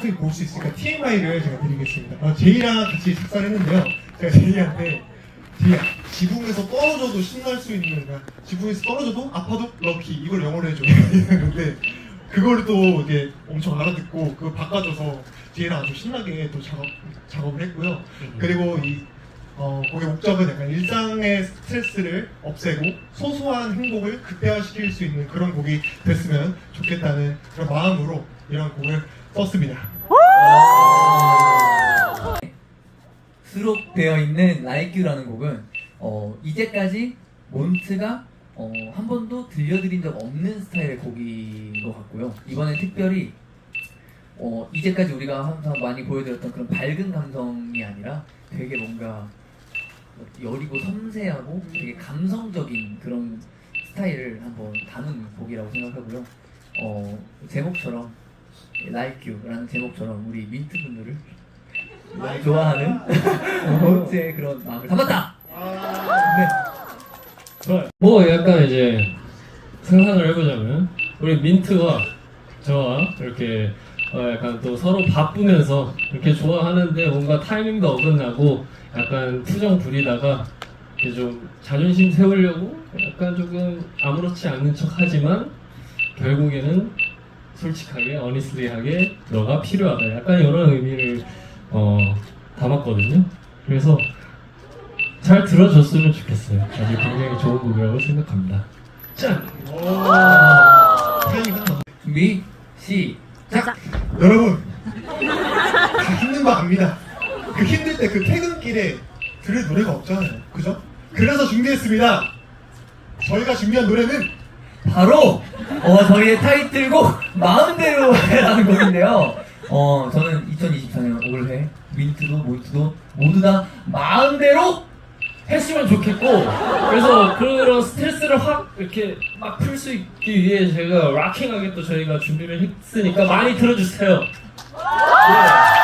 선생님 볼수 있으니까 TMI를 제가 드리겠습니다. 어, 제이랑 같이 식사를 했는데요. 제가 제이한테 제이야 지붕에서 떨어져도 신날 수 있는 그러니까 지붕에서 떨어져도 아파도 럭키 이걸 영어로 해줘. 근데 그거를 또 이제 엄청 알아듣고 그걸 바꿔줘서 제이랑 아주 신나게 또 작업 작업을 했고요. 그리고 이 어, 거기 목적은 약간 일상의 스트레스를 없애고 소소한 행복을 극대화시킬 수 있는 그런 곡이 됐으면 좋겠다는 그런 마음으로 이런 곡을 썼습니다. 수록되어 있는 Like You라는 곡은 어, 이제까지 몬트가 어, 한 번도 들려드린 적 없는 스타일의 곡인 것 같고요. 이번에 특별히 어, 이제까지 우리가 항상 많이 보여드렸던 그런 밝은 감성이 아니라 되게 뭔가 여리고 섬세하고 되게 감성적인 그런 스타일을 한번 담은 곡이라고 생각하고요. 어, 제목처럼 Like You라는 제목처럼 우리 민트 분들을 좋아하는 몬트의 그런 마음을 담았다. 네. 뭐 약간 이제 상상을 해보자면 우리 민트와 저와 이렇게 어 약간 또 서로 바쁘면서 이렇게 좋아하는데 뭔가 타이밍도 어긋나고 약간 투정 부리다가 이렇게 좀 자존심 세우려고 약간 조금 아무렇지 않는 척하지만 결국에는 솔직하게 어니스리하게 너가 필요하다 약간 이런 의미를 어 담았거든요. 그래서 잘 들어줬으면 좋겠어요. 아주 굉장히 좋은 곡이라고 생각합니다. 짠! 타이밍 하나. 준비 시작. 여러분 다 힘든 거 압니다. 그 힘들 때 그 퇴근길에 들을 노래가 없잖아요. 그죠? 그래서 준비했습니다. 저희가 준비한 노래는 바로 어, 저희의 타이틀곡 마음대로라는 곡인데요. 어 저는 2024년 올해 민트도 몬트도 모두 다 마음대로 했으면 좋겠고 그래서 그런 스트레스를 확 이렇게 막 풀 수 있기 위해 제가 락킹하게 또 저희가 준비를 했으니까 많이 들어주세요. 예.